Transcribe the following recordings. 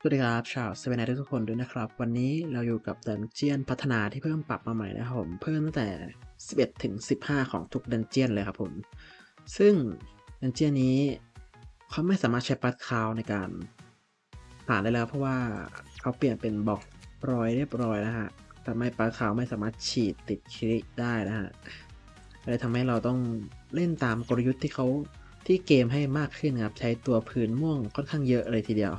สวัสดีครับชาวเซเว่นไนทุกคนด้วยนะครับ วันนี้เราอยู่กับดันเจียนพัฒนาที่เพิ่มปรับมาใหม่นะครับผมเพิ่มตั้งแต่ 11 ถึง 15 ของทุกดันเจียนเลยครับผม ซึ่งดันเจียนนี้ เขาไม่สามารถใช้ปัดคาวในการผ่านได้แล้ว เพราะว่าเขาเปลี่ยนเป็นบล็อกรอยเรียบร้อยนะฮะทำให้ปัดคาวไม่สามารถฉีดติดคลิกได้นะฮะเลยทำให้เราต้องเล่นตามกลยุทธ์ที่เขาที่เกมให้มากขึ้นครับใช้ตัวพื้นม่วงค่อนข้างเยอะเลยทีเดียว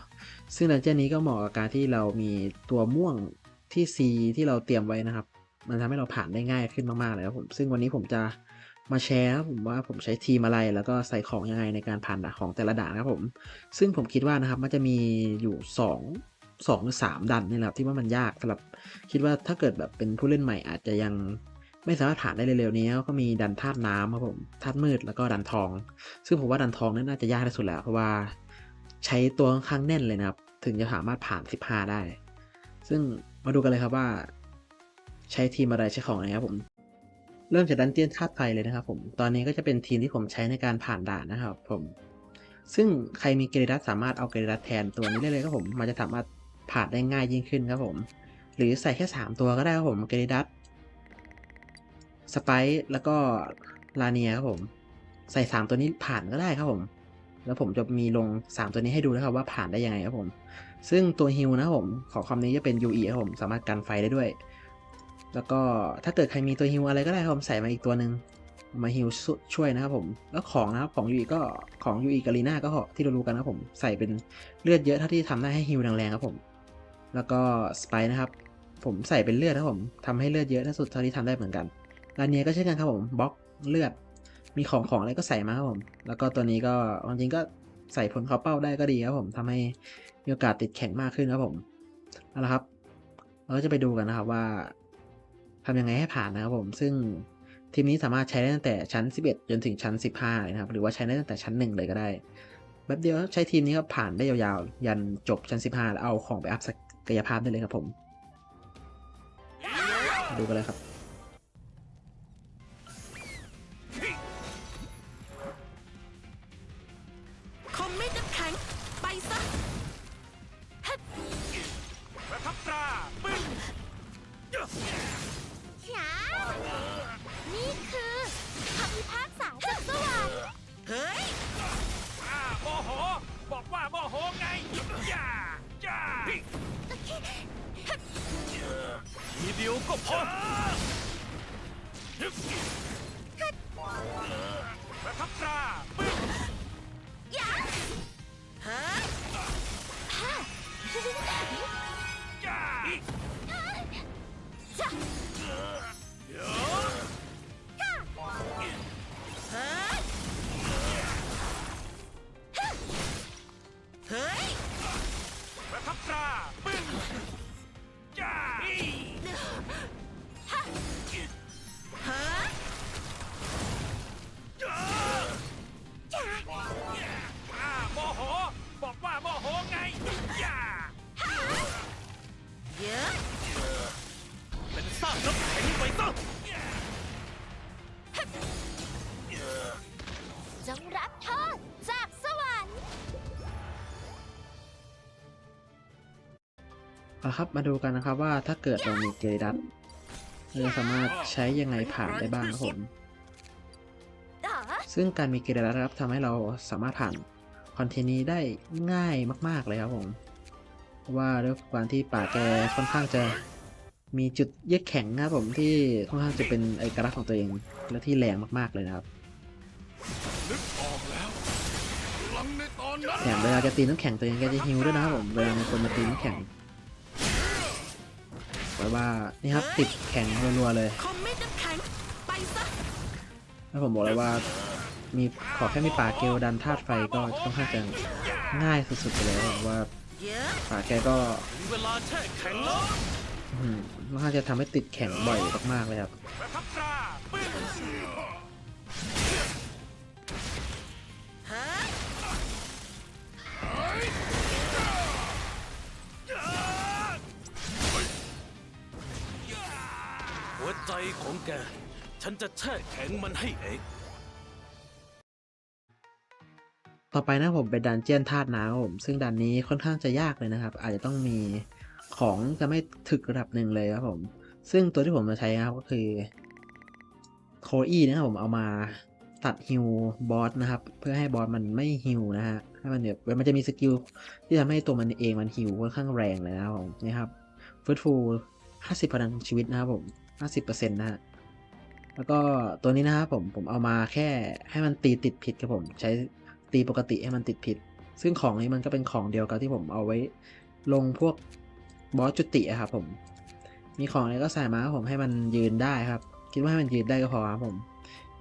ซึ่งดันเจี้ยนนี้ก็เหมาะกับการที่เรามีตัวม่วงที่ C ที่เราเตรียมไว้นะครับ มันทำให้เราผ่านได้ง่ายขึ้นมากๆเลยครับผม ซึ่งวันนี้ผมจะมาแชร์ผมว่าผมใช้ทีมอะไร แล้วก็ใส่ของยังไงในการผ่านด่านของแต่ละด่านครับผม ซึ่งผมคิดว่านะครับมันจะมีอยู่ 2 2หรือ3ดันนี่แหละที่ว่ามันยากสำหรับคิดว่าถ้าเกิดแบบเป็นผู้เล่นใหม่อาจจะยังไม่สามารถผ่านได้เร็วๆนี้ก็มีดันธาตุน้ำครับผมธาตุมืดแล้วก็ดันทอง ซึ่งผมว่าดันทองนี่น่าจะยากที่สุดแล้วเพราะว่าใช้ตัวค่อนข้างแน่นเลยนะครับ ถึงจะสามารถผ่าน 15 ได้ ซึ่งมาดูกันเลยครับว่า ใช้ทีมอะไรใช้ของอะไรครับผม เริ่มจากดันเจียนธาตุไฟเลยนะครับผม ตอนนี้ก็จะเป็นทีมที่ผมใช้ในการผ่านด่านนะครับผม ซึ่งใครมีเกรดัสสามารถเอาเกรดัสแทนตัวนี้ได้เลยครับผม มันจะสามารถผ่านได้ง่ายยิ่งขึ้นครับผม หรือใส่แค่ 3 ตัวก็ได้ครับผม เกรดัสสไปซ์แล้วก็ลาเนียครับผม ใส่ 3 ตัวนี้ผ่านก็ได้ครับผม แล้วผมจะมีลง 3 ตัวนี้ให้ดูนะครับว่าผ่านได้ยังไงครับผม ซึ่งตัวฮิลนะครับผมขอความนี้จะเป็น UE ครับผมสามารถกันไฟได้ด้วย แล้วก็ถ้าเกิดใครมีตัวฮิลอะไรก็ได้ครับผมใส่มาอีกตัวหนึ่งมาฮิลช่วยนะครับผม แล้วของนะครับของ UE ก็ของ UE กับลีน่าก็ที่เรารู้กันนะครับผมใส่เป็นเลือดเยอะเท่าที่ทำได้ให้ฮิลแรงๆครับผม แล้วก็สไปนะครับ ผมใส่เป็นเลือดนะครับผมทำให้เลือดเยอะที่สุดเท่าที่ทำได้เหมือนกันลาเนียก็เช่นกันครับผมบล็อกเลือด มีของของอะไรก็ใส่มาครับผม แล้วก็ตัวนี้ก็จริงๆก็ใส่ผลเขาเป้าได้ก็ดีครับผมทำให้มีโอกาสติดแข็งมากขึ้นครับผมเอาละครับ เราก็จะไปดูกันนะครับว่าทำยังไงให้ผ่านนะครับผม ซึ่งทีมนี้สามารถใช้ได้ตั้งแต่ชั้น 11 จนถึงชั้น 15นะครับ หรือว่าใช้ได้ตั้งแต่ชั้น 1 เลยก็ได้แบบเดียวใช้ทีมนี้ก็ผ่านได้ยาวๆ ยันจบชั้น 15 แล้วเอาของไปอัพศักยภาพได้เลยครับผม ดูกันเลยครับ บอกว่าโมโหไงย่าย่าทีเดียวก็พอประทับตราปึ้งเฮ้ยย่าจ้ะ เอาครับ มาดูกันนะครับว่าถ้าเกิดเรามีเกรดัสเราจะสามารถใช้ยังไงผ่านได้บ้างครับผมอ๋อซึ่งการมีเกรดัสครับทำให้เราสามารถผ่านคอนเทนต์นี้ได้ง่ายมากๆเลยครับผมเพราะว่าด้วยความที่ป่าแกค่อนข้างจะมีจุดเยือกแข็งนะครับผมที่ค่อนข้างจะเป็นเอกลักษณ์ของตัวเองและที่แรงมากๆเลยนะครับนึกออกแล้วพลังในตอนนั้นแถมเวลาจะตีน้ำแข็งตัวเองแกจะฮิวด้วยนะครับผมเวลามีคนมาตีน้ำแข็ง แปลว่านี่ครับติดแข็งรัวๆเลยคมไม่น้ำแข็งไปซะแล้วผมบอกเลยว่ามีขอแค่มีป่าเกลดันธาตุไฟก็ค่อนข้างจะง่ายสุดๆไปเลยครับว่าเยอะป่าแกก็ถึงเวลาแช่แข็งแล้วอืมค่อนข้างจะทำให้ติดแข็งบ่อยมากๆเลยครับ ของแก ฉันจะแช่แข็งมันให้เอง ต่อไปนะผมเป็นดันเจียนธาตุน้ำครับผมซึ่งดันนี้ค่อนข้างจะยากเลยนะครับ อาจจะต้องมีของจะไม่ถึกระดับหนึ่งเลยครับผม ซึ่งตัวที่ผมจะใช้นะครับก็คือโคอีนะครับผมเอามาตัดฮิวบอสนะครับ เพื่อให้บอสมันไม่ฮิวนะฮะให้มันแบบมันจะมีสกิลที่ทำให้ตัวมันเองมันฮิวค่อนข้างแรงเลยนะครับผมนี่ครับฟื้นฟู 50พลังชีวิตนะครับผม 50%นะฮะ แล้วก็ตัวนี้นะครับผมผมเอามาแค่ให้มันตีติดผิดครับผม ใช้ตีปกติให้มันติดผิด ซึ่งของนี้มันก็เป็นของเดียวกับที่ผมเอาไว้ลงพวกบอสจุติอะครับผม มีของอะไรก็ใส่มาครับผมให้มันยืนได้ครับ คิดว่าให้มันยืนได้ก็พอครับผม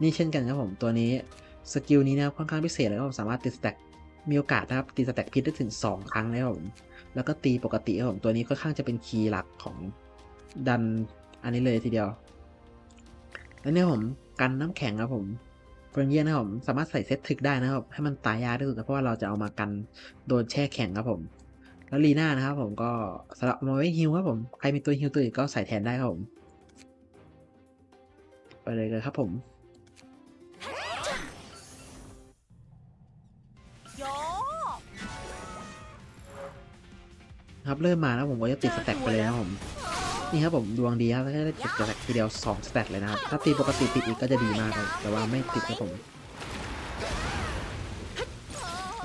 นี่เช่นกันครับผมตัวนี้สกิลนี้นะครับค่อนข้างพิเศษเลยครับผมสามารถติดสแต็กมีโอกาสนะครับตีสแต็กพิษได้ถึง 2 ครั้งเลยครับผม แล้วก็ตีปกติครับผมตัวนี้ค่อนข้างจะเป็นคีย์หลักของดัน อันนี้เลยทีเดียวแล้วเนี่ยผมกันน้ำแข็งครับผมเฟรนเยียนะครับผมสามารถใส่เซตถึกได้นะครับ ให้มันตายยากที่สุดเพราะว่าเราจะเอามากันโดนแช่แข็งครับผม แล้วลีน่านะครับผมก็สำหรับเอามาไว้ฮิวครับผมใครมีตัวฮิวตัวอื่นก็ใส่แทนได้ครับผมไปเลยเลยครับผมครับเริ่มมาแล้วผมก็จะติดสแต็กไปเลยนะครับผม นี่ครับผมดวงดีครับถ้าได้ติดสแต็กทีเดียว2สแต็กเลยนะครับ ถ้าตีปกติติดอีกก็จะดีมากเลยแต่ว่าไม่ติดครับผม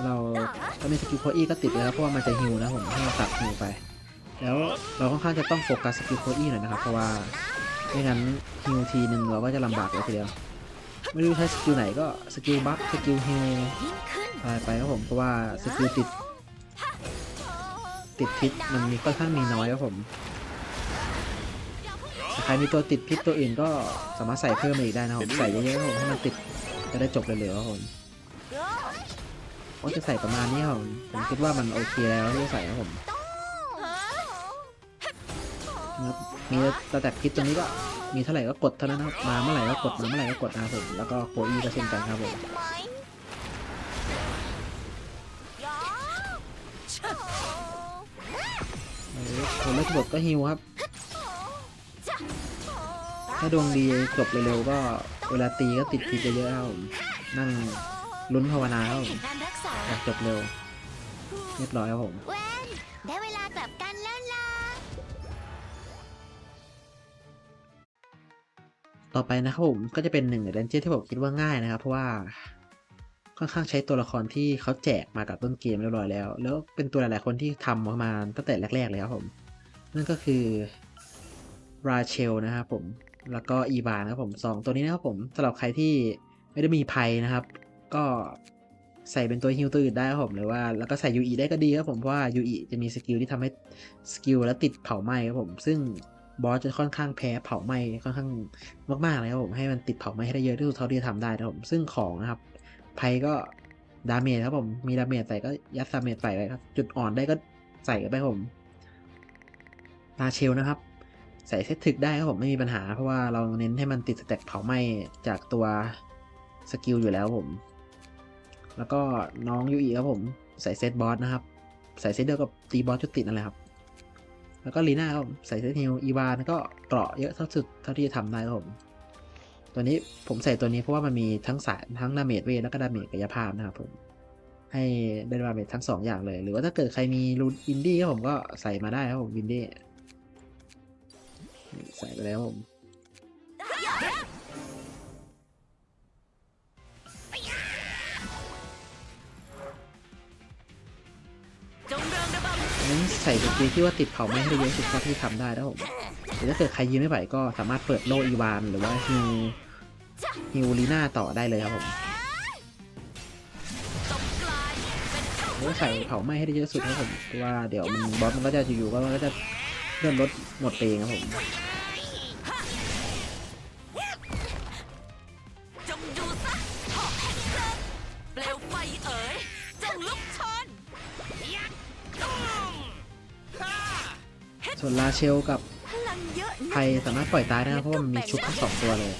เราถ้ามีสกิลโคอีก็ติดเลยครับเพราะว่ามันจะฮิวนะผมให้มันตัดฮิวไป แล้วเราค่อนข้างจะต้องโฟกัสสกิลโคอีหน่อยนะครับ เพราะว่าไม่งั้นฮิวทีหนึ่งเราก็จะลำบากเลยทีเดียว ไม่รู้ใช้สกิลไหนก็สกิลบัฟสกิลฮิวอะไรไปครับผมเพราะว่าสกิลติดติดพิษมันมีค่อนข้างมีน้อยครับผม ใครมีตัวติดพิษตัวอื่นก็สามารถใส่เพิ่มมาอีกได้นะครับผมใส่เยอะๆครับผมให้มันติดจะได้จบเร็วๆครับผมก็จะใส่ประมาณนี้ครับผมผมคิดว่ามันโอเคแล้วที่จะใส่ครับผมนะครับมีตะแตกพิษตัวนี้ก็มีเท่าไหร่ก็กดเท่านั้นนะครับมาเมื่อไหร่ก็กดมาเมื่อไหร่ก็กดนะครับผมแล้วก็โคอีก็เช่นกันครับผมผมเลือกบทก็ฮิวครับ ถ้าดวงดีจบเร็วๆก็เวลาตีก็ติดพิษเยอะๆครับผมนั่งลุ้นภาวนาครับผมกาอยากจบเร็ว เรียบร้อยครับผมได้เวลากลับกันแล้วล่ะ ต่อไปนะครับผมก็จะเป็นหนึ่งในดันเจี้ยนที่ผมคิดว่าง่ายนะครับ เพราะว่าค่อนข้างใช้ตัวละครที่เขาแจกมากับต้นเกมเรียบร้อยแล้ว แล้วเป็นตัวหลายๆคนที่ทำมามาตั้งแต่แรก ๆ เลยครับผม นั่นก็คือราเชลนะครับผม แล้วก็อีบานะครับผมสองตัวนี้นะครับผมสำหรับใครที่ไม่ได้มีภัยนะครับ ก็ใส่เป็นตัวฮิลตัวอื่นได้ครับผมหรือว่าแล้วก็ใส่ยูอีได้ก็ดีครับผมเพราะว่ายูอีจะมีสกิลที่ทำให้สกิลแล้วติดเผาไหม้ครับผม ซึ่งบอสจะค่อนข้างแพ้เผาไหม้ค่อนข้างมากๆเลยครับผมให้มันติดเผาไหม้ให้ได้เยอะที่สุดเท่าที่จะทำได้นะครับผมซึ่งของนะครับภัยก็ดาเมจครับผมมีดาเมจใส่ก็ยัดดาเมจใส่ไปครับจุดอ่อนได้ก็ใส่ไปผมราเชลนะครับ ใส่เซตถึกได้ครับผมไม่มีปัญหา เพราะว่าเราเน้นให้มันติดสแต็กเผาไหม้จากตัวสกิลอยู่แล้วผม แล้วก็น้องยูอีครับผมใส่เซตบอสนะครับ ใส่เซตเดียวกับตีบอสจุดติดนั่นแหละครับ แล้วก็ลีน่าครับใส่เซตฮิลอีวานก็เกราะเยอะเท่าสุดเท่าที่จะทำได้ครับผม ตัวนี้ผมใส่ตัวนี้เพราะว่ามันมีทั้งสายทั้งดาเมจเวทแล้วก็ดาเมจกายภาพนะครับผมให้ได้ดาเมจทั้งสองอย่างเลย หรือว่าถ้าเกิดใครมีรูนอินดี้ครับผมก็ใส่มาได้ครับผมวินดี้ ใส่ไปแล้วผมจงเริงระบำอันนี้ใส่สกิลที่ว่าติดเผาไหม้ให้ได้เยอะสุดเท่าที่ทำได้แล้วผมหรือถ้าเกิดใครยืนไม่ไหวก็สามารถเปิดโลอีวาน หรือว่าฮิวฮิวลีน่าต่อได้เลยครับผมจงกลายเป็นเท่าหรือว่าใส่เผาไหม้ให้ได้เยอะสุดครับผมเพราะว่าเดี๋ยวมันบอสมันก็จะอยู่ๆก็มันก็จะ เลื่อนรถหมดเองครับผมเปลวไฟเอ๋ยจงลุกชนยักษ์ตุ้มฮ่าส่วนลาเชลกับพลังเยอะไพสามารถปล่อยตายได้นะเพราะว่ามันมีชุบทั้งสองตัวเลย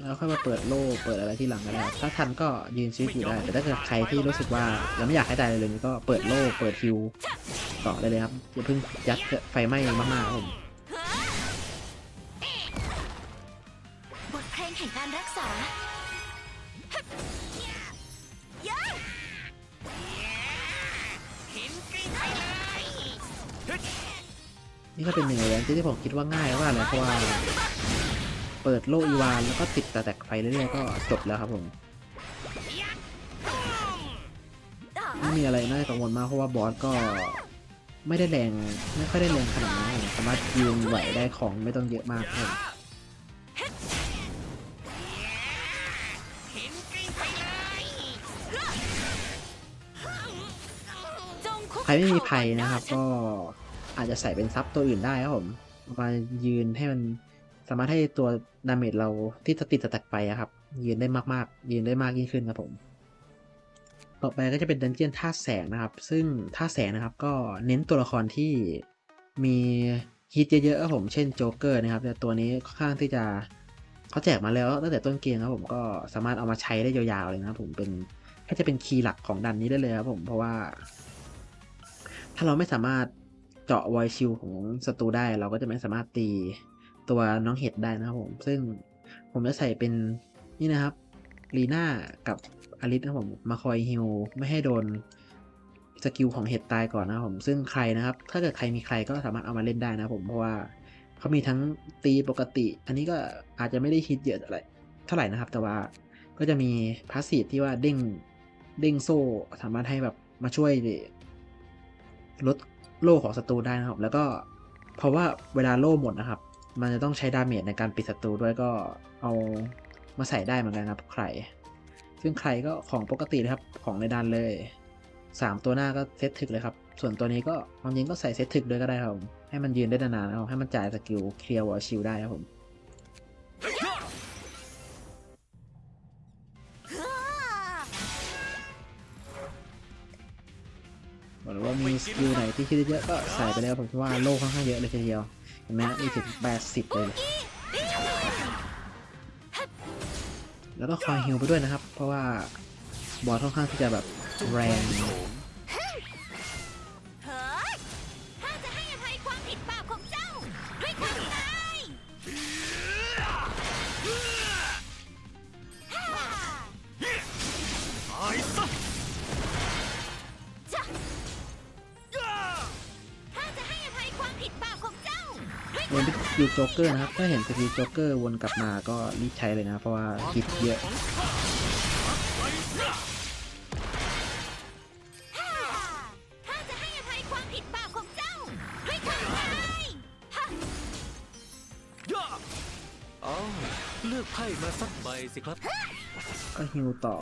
แล้วค่อยมาเปิดโล่เปิดอะไรที่หลังก็ได้ถ้าทันก็ยืนชีวิตอยู่ได้ แต่ถ้าเกิดใครที่รู้สึกว่ายังไม่อยากให้ตายเลยเลยก็เปิดโล่เปิดฮิว ต่อได้เลยครับอย่าเพิ่งยัดไฟไหม้มากๆผมบทเพลงแห่งการรักษานี่ก็เป็นหนึ่งในแที่ผมคิดว่าง่ายว่านะเพราะว่าเปิดโลอีวานแล้วก็ติดตะแตกไฟเรื่อยๆก็จบแล้วครับผมไม่มีอะไรน่ากังวลมากเพราะว่าบอสก็ ไม่ได้แรงไม่ค่อยได้แรงขนาดนั้นสามารถยืนไหวได้ของไม่ต้องเยอะมากครับเลยใครไม่มีภัยนะครับ ก็อาจจะใส่เป็นซับตัวอื่นได้ครับผมมายืนให้มันสามารถให้ตัวดาเมจเราที่จะติดสแต็กไปอะครับ ยืนได้มากๆ ยืนได้มากยิ่งขึ้นครับผม ต่อไปก็จะเป็นดันเจียนท่าแสงนะครับ ซึ่งท่าแสงนะครับก็เน้นตัวละครที่มีฮิตเยอะๆครับผม เช่นโจ๊กเกอร์นะครับ แต่ตัวนี้ค่อนข้างที่จะเขาแจกมาแล้วตั้งแต่ต้นเกมครับผมก็สามารถเอามาใช้ได้ยาวๆเลยนะครับผมเป็นแค่จะเป็นคีย์หลักของดันนี้ได้เลยครับผมเพราะว่า ถ้าเราไม่สามารถเจาะไวชิลของศัตรูได้ เราก็จะไม่สามารถตีตัวน้องเห็ดได้นะครับผม ซึ่งผมจะใส่เป็นนี่นะครับลีน่ากับ อลิสนะครับผมมาคอยฮิลไม่ให้โดนสกิลของเห็ดตายก่อนนะครับผมซึ่งใครนะครับ ถ้าเกิดใครมีใครก็สามารถเอามาเล่นได้นะผมเพราะว่าเขามีทั้งตีปกติ อันนี้ก็อาจจะไม่ได้ฮิตเยอะอะไรเท่าไหร่นะครับ แต่ว่าก็จะมีพาสซีฟที่ว่าเด้งเด้งโซ่สามารถให้แบบมาช่วยลดโล่ของศัตรูได้นะครับ แล้วก็เพราะว่าเวลาโล่หมดนะครับ มันจะต้องใช้ดาเมจในการปิดศัตรูด้วยก็เอามาใส่ได้เหมือนกันครับใคร ซึ่งใครก็ของปกติเลยครับของในดันเลย 3 ตัวหน้าก็เซตถึกเลยครับ ส่วนตัวนี้ก็ความจริงก็ใส่เซตถึกด้วยก็ได้ครับให้มันยืนได้นานๆนะครับให้มันจ่ายสกิลเคลียร์วอลชิลได้ครับผมหรือว่ามีสกิลไหนที่คิดเยอะก็ใส่ไปแล้วผมคิดว่าโลกค่อนข้างเยอะเลยทีเดียวเห็นไหมมีถึง80เลย แล้วก็คอยฮิลไปด้วยนะครับ เพราะว่าบอสค่อนข้างที่จะแบบแรง จ๊กเกอร์นะครับถ้าเห็นสกิลโจ๊กเกอร์วนกลับมาก็รีบใช้เลยนะเพราะว่าฮิตเยอะฮ่าข้าจะให้อภัยความผิดบาปของเจ้าด้วยความตายฮ่าย่าอ๋อเลือกไพ่มาสักใบสิครับ ก็ฮิลต่อ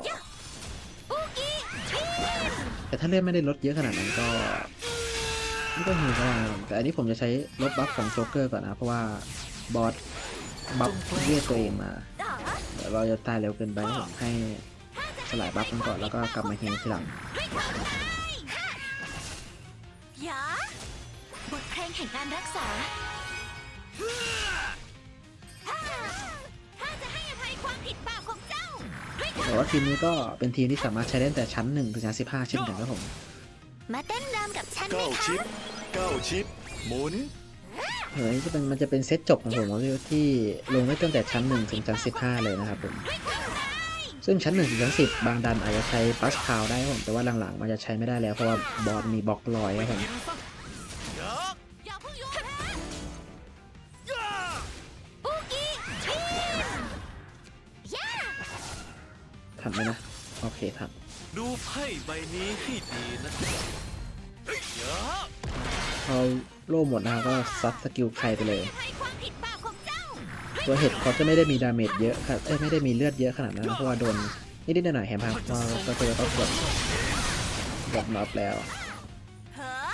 บูกี้ทีมแต่ถ้าเลือดไม่ได้ลดเยอะขนาดนั้นก็ ไม่ก็ฮิลก็ได้นะครับแต่อันนี้ผมจะใช้ลดบัฟของโจ๊กเกอร์ก่อนนะ เพราะว่าบอสบัฟเลือดตัวเองมาเดี๋ยวเราจะตายเร็วเกินไปผมให้สลายบัฟกันก่อนแล้วก็กลับมาเฮิลทีหลังยาบทเพลงแห่งการรักษาข้าจะให้อภัยความผิดบาปของเจ้าแต่ว่าทีมนี้ก็เป็นทีมที่สามารถใช้ได้แต่ชั้น1ถึงชั้น15เช่นกันครับผม มาเต้น กับฉันไหมเก้าคะชิปเก้าชิป หมุน เฮ้ยจะเป็นมันจะเป็นเซตจบของผมที่ลงได้ตั้งแต่ชั้น1ถึงชั้น15เลยนะครับผม ซึ่งชั้น1ถึงชั้น10บางดันอาจจะใช้ปัสคาวได้ครับผมแต่ว่าหลังๆมันจะใช้ไม่ได้แล้วเพราะว่าบอสมีบล็อกลอยครับผมกินซะยักษ์อย่าเพิ่งยอมแพ้ย่าบูกี้ทีมย่าทันไหมนะ โอเคทันดูไพ่ใบนี้ให้ดีนะยักษ์ พอโล่หมดนะครับก็ซัดสกิลใครไปเลยตัวเห็ดเขาจะไม่ได้มีดาเมจเยอะครับไม่ได้มีเลือดเยอะขนาดนั้นเพราะว่าโดนนิดๆหน่อยๆแฮมครับก็เจอเขากดกดน็อตแล้ว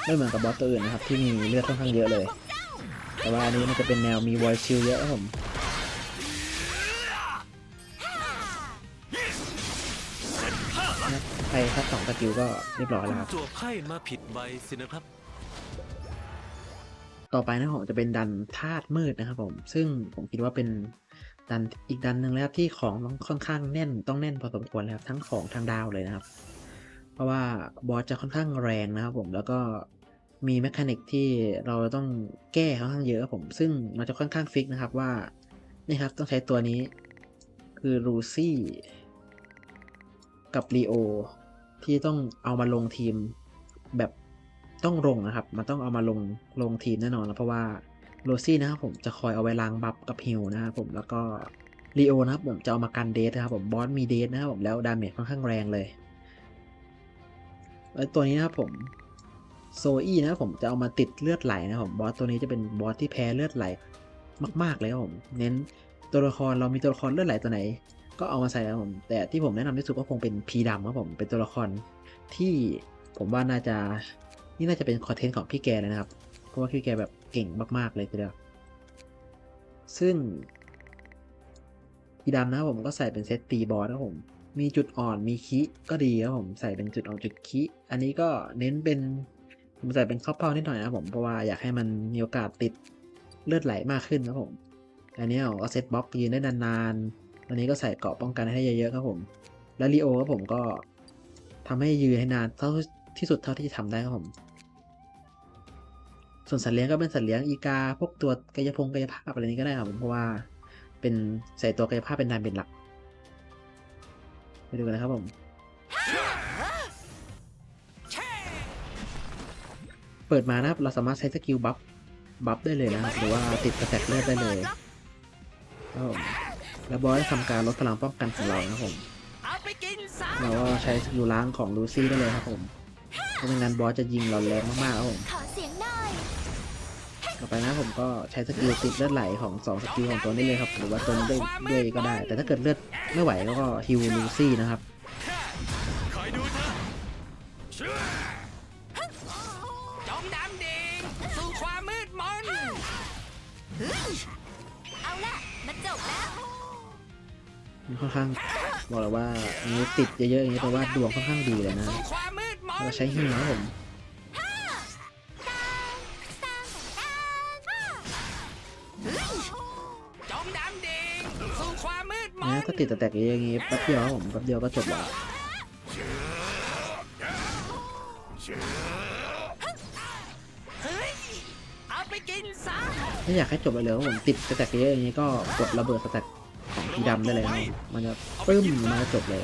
ไม่เหมือนกับบอสตัวอื่นนะครับที่มีเลือดค่อนข้างเยอะเลย แต่ว่าอันนี้มันจะเป็นแนวมีวอยชิลเยอะครับผมใครคัดสองสกิลก็เรียบร้อยแล้วครับจั่วไพ่มาผิดใบสินะครับ ต่อไปนะผมจะเป็นดันธาตุมืดนะครับผม ซึ่งผมคิดว่าเป็นดันอีกดันหนึ่งแล้วที่ของต้องค่อนข้างแน่นต้องแน่นพอสมควรแล้วทั้งของทางดาวเลยนะครับ เพราะว่าบอสจะค่อนข้างแรงนะครับผมแล้วก็มีแมคานิกที่เราต้องแก้ค่อนข้างเยอะผม ซึ่งมันจะค่อนข้างฟิกนะครับว่านี่ครับต้องใช้ตัวนี้คือรูซี่กับลีโอที่ต้องเอามาลงทีมแบบ ต้องลงนะครับ มันต้องเอามาลงลงทีมแน่นอนนะเพราะว่าโรซี่นะครับผมจะคอยเอาไว้ล้างบัฟกับฮิลนะครับผมแล้วก็ลีโอนะครับผมจะเอามากันเดทนะครับผมบอสมีเดทนะครับผมแล้วดาเมจค่อนข้างแรงเลยแล้วตัวนี้นะครับผมโซอี้นะครับผมจะเอามาติดเลือดไหลนะครับผมบอสตัวนี้จะเป็นบอสที่แพ้เลือดไหลมากๆเลยครับผมเน้นตัวละครเรามีตัวละครเลือดไหลตัวไหน ก็เอามาใส่ครับผมแต่ที่ผมแนะนำที่สุดก็คงเป็นพีดำครับผมเป็นตัวละครที่ผมว่าน่าจะ นี่น่าจะเป็นคอนเทนต์ของพี่แกเลยนะครับ เพราะว่าพี่แกแบบเก่งมาก ๆ เลยทีเดียว ซึ่งพีดำนะผมก็ใส่เป็นเซตตีบอสนะผม มีจุดอ่อนมีคิก็ดีครับผมใส่เป็นจุดอ่อนจุดคิ อันนี้ก็เน้นเป็นผมใส่เป็นข้อเป้านิดหน่อยนะผมเพราะว่าอยากให้มันมีโอกาสติดเลือดไหลมากขึ้นครับผม อันนี้เอาเซตบล็อกยืนได้นานๆอันนี้ก็ใส่เกราะป้องกันให้เยอะๆครับผม แล้วลีโอครับผมก็ทำให้ยืนให้นานเท่าที่สุดเท่าที่จะทำได้ครับผม ส่วนสัตว์เลี้ยงก็เป็นสัตว์เลี้ยงอีกา พวกตัวกายพงกายภาพอะไรนี้ก็ได้ครับผมเพราะว่าเป็นใส่ตัวกายภาพเป็นดานเป็นหลักไปดูกันนะครับผมเปิดมานะครับเราสามารถใช้สกิลบัฟบัฟได้เลยนะครับหรือว่าติดกระแตกเลือดได้เลยครับผมแล้วบอสทำการลดพลังป้องกันของเรานะครับผมเอาไปกินซะเราก็ใช้สกิลล้างของลูซี่ได้เลยครับผมเพราะไม่งั้นบอสจะยิงเราแรงมากๆครับผม ต่อไปนะผมก็ใช้สกิลติดเลือดไหลของสองสกิลของตัวนี้เลยครับ หรือว่าตัวนี้ด้วยด้วยก็ได้ แต่ถ้าเกิดเลือดไม่ไหวก็ฮิวลูซี่นะครับคอยดูเถอะจงดำดิ่งสู่ความมืดมนเอาละมันจบแล้วมันค่อนข้างบอกเลยว่าอันนี้ติดเยอะๆอย่างนี้แปลว่าดวงค่อนข้างดีเลยนะสู่ความมืดมนเราใช้ฮิวนะครับผม ติดแต่แตกเยอะอย่างนี้แป๊บเดียวผมแป๊บเดียวก็จบแล้วเฮ้ยเอาไปกินซะถ้าอยากให้จบเร็วๆครับผมติดแต่แตกเยอะอย่างนี้ก็กดระเบิดสแต็กของพีดำได้เลยครับมันจะปึ้มมันจะจบเลย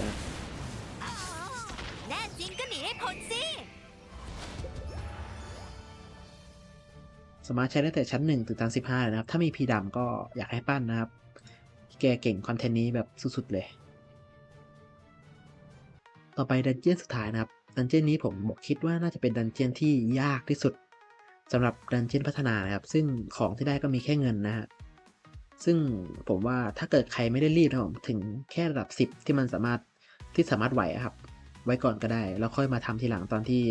แน่จริงก็หนีให้พ้นสิสามารถใช้ได้แต่ชั้นหนึ่งถึงชั้นสิบห้าเลยนะครับ ถ้ามีพีดำก็อยากให้ปั้นนะครับ แกเก่งคอนเทนต์นี้แบบสุดๆเลย ต่อไปดันเจียนสุดท้ายนะครับ ดันเจียนนี้ผมบอกคิดว่าน่าจะเป็นดันเจียนที่ยากที่สุดสำหรับดันเจียนพัฒนานะครับ ซึ่งของที่ได้ก็มีแค่เงินนะฮะซึ่งผมว่าถ้าเกิดใครไม่ได้รีบนะครับผมถึงแค่ระดับ 10 ที่มันสามารถที่สามารถไหวครับ ไว้ก่อนก็ได้ แล้วค่อยมาทำทีหลังตอนที่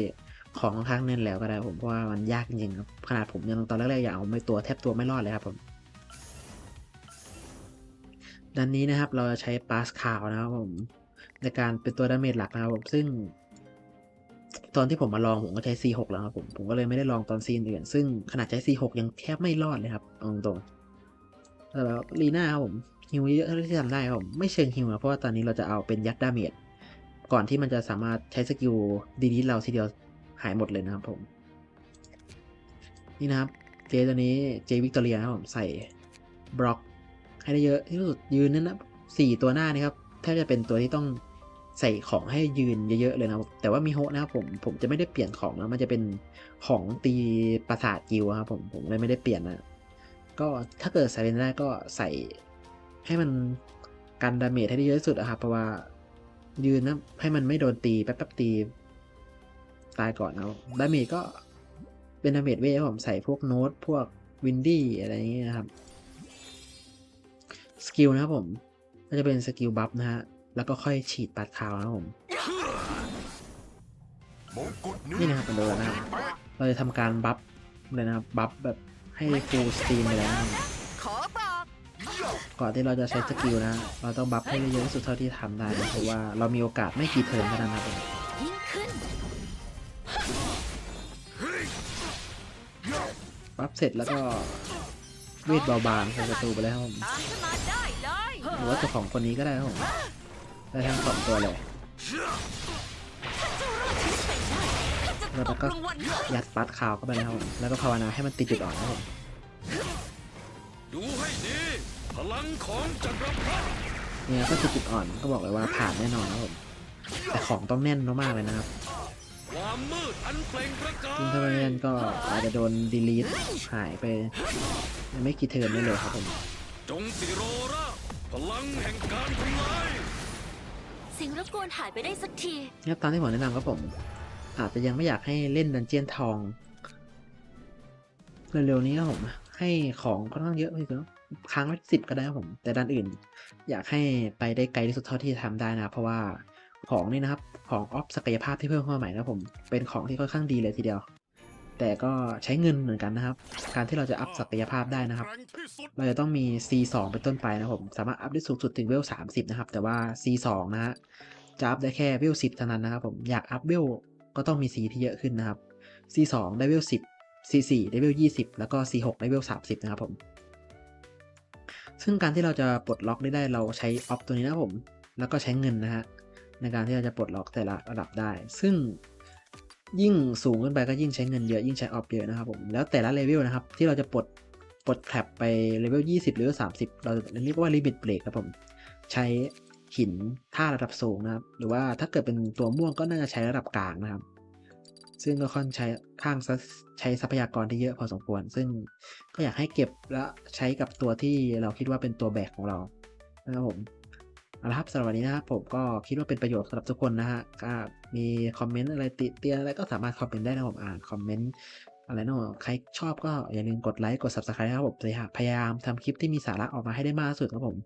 ของค่อนข้างแน่นแล้วก็ได้ผมเพราะว่ามันยากจริงครับขนาดผมยังตอนแรกๆอยางเอาไม่ตัวแทบตัวไม่รอดเลยครับผม ดันนี้นะครับเราจะใช้ปาสคาวนะครับผมในการเป็นตัวดาเมจหลักนะครับผมซึ่ง ตอนที่ผมมาลองผมก็ใช้ C6 แล้วครับผมผมก็เลยไม่ได้ลองตอนซีนอื่นซึ่งขนาดใช้ C6 ยังแทบไม่รอดเลยครับอาตรงๆแล้วลีน่าครับผมฮิวเยอะเท่าที่ทำได้ครับผมไม่เชิงฮิวนะเพราะว่าตอนนี้เราจะเอาเป็นยัดดาเมจก่อนที่มันจะสามารถใช้สกิลดีๆเราทีเดียวหายหมดเลยนะครับผม นี่นะครับเจตัวนี้เจวิกตอเรียนะครับผมใส่บล็อก ให้ได้เยอะที่สุดยืนนั่นนะสี่ตัวหน้านี่ครับแทบจะเป็นตัวที่ต้องใส่ของให้ยืนเยอะๆเลยนะแต่ว่ามีโฮะนะครับผมผมจะไม่ได้เปลี่ยนของนะมันจะเป็นของตีประสาทกิวครับผมผมเลยไม่ได้เปลี่ยนนะก็ถ้าเกิดใส่เป็นได้ก็ใส่ให้มันกันดาเมจให้ได้เยอะที่สุดอะครับเพราะว่ายืนนะให้มันไม่โดนตีแป๊บๆตีตายก่อนเอาดาเมจก็เป็นดาเมจเวทผมใส่พวกโน้ตพวกวินดี้อะไรอย่างเงี้ยครับ สกิลนะครับผมก็จะเป็นสกิลบัฟนะฮะ แล้วก็ค่อยฉีดปัดคาวนะครับผม นี่นะครับเป็นตัวนะครับ เราจะทำการบัฟเลยนะครับ บัฟแบบให้ฟูลสตรีมไปแล้วนะก่อนที่เราจะใช้สกิลนะ เราต้องบัฟให้เยอะที่สุดเท่าที่ทำได้นะเพราะว่าเรามีโอกาสไม่กี่เทิร์นเท่านั้นนะครับผมยิ่งบัฟเสร็จแล้วก็ เวทเบาบางใส่ประตูไปแล้วครับผมตามขึ้นมาได้เลยหรือว่าตัวของคนนี้ก็ได้ครับผมได้ทั้งสองตัวเลยแล้วเราก็รางวัลยัดปัดคาวเข้าไปนะครับผมแล้วก็ภาวนาให้มันติดจุดอ่อนนะครับผมดูให้ดีพลังของจักรพรรดิเนี่ยก็ติดจุดอ่อนก็บอกเลยว่าผ่านแน่นอนนะครับผมแต่ของต้องแน่นมากๆเลยนะครับ ความมืดอันเปล่งประกาซึ่งถ้าไม่ยเล่นก็อาจจะโดนดีลีทหายไปในไม่กี่เทิร์นได้เลยครับผมจงสิโรราพลังแห่งการทำลายเสียงรบกวนหายไปได้สักทีเนี่ยตามที่ผมแนะนำครับผม อาจจะยังไม่อยากให้เล่นดันเจียนทองเร็วๆนี้ครับผมให้ของค่อนข้างเยอะไปถึงครั้งละสิบก็ได้ครับผม แต่ด้านอื่น อยากให้ไปได้ไกลที่สุดเท่าที่จะทำได้นะครับเพราะว่า ของนี่นะครับ ของออฟศักยภาพที่เพิ่มเข้ามาใหม่นะครับผม เป็นของที่ค่อนข้างดีเลยทีเดียว แต่ก็ใช้เงินเหมือนกันนะครับ การที่เราจะอัพศักยภาพได้นะครับแกร่งที่สุดเราจะต้องมี C2 เป็นต้นไปนะครับผม สามารถอัพได้สูงสุดถึงเวล 30 นะครับ แต่ว่า C2 นะฮะ จะอัพได้แค่เวล 10 เท่านั้นนะครับผม อยากอัพเวลก็ต้องมี C ที่เยอะขึ้นนะครับ C2 ได้เวล 10 C4 ได้เวล 20 แล้วก็ C6 ได้เวล 30 นะครับผม ซึ่งการที่เราจะปลดล็อกได้ได้เราใช้ออฟตัวนี้นะครับผม แล้วก็ใช้เงินนะฮะ ในการที่เราจะปลดล็อกแต่ละระดับได้ ซึ่งยิ่งสูงขึ้นไปก็ยิ่งใช้เงินเยอะยิ่งใช้ออฟเยอะนะครับผมแล้วแต่ละเลเวลนะครับที่เราจะปลดปลดแคลบไปเลเวล20เลเวล30 เราเรียกว่าลิมิตเบรกครับผมใช้หินท่าระดับสูงนะครับ หรือว่าถ้าเกิดเป็นตัวม่วงก็น่าจะใช้ระดับกลางนะครับ ซึ่งก็ค่อนใช้ข้างใช้ทรัพยากรที่เยอะพอสมควร ซึ่งก็อยากให้เก็บและใช้กับตัวที่เราคิดว่าเป็นตัวแบกของเรานะครับผม เอาละครับสำหรับวันนี้นะครับผมก็คิดว่าเป็นประโยชน์สำหรับทุกคนนะฮะก็มีคอมเมนต์อะไรติเตียนอะไรก็สามารถคอมเมนต์ได้นะผมอ่านคอมเมนต์อะไรนะใครชอบก็อย่าลืมกดไลค์กด subscribe นะครับผมพยายามทำคลิปที่มีสาระออกมาให้ได้มากที่สุดครับผม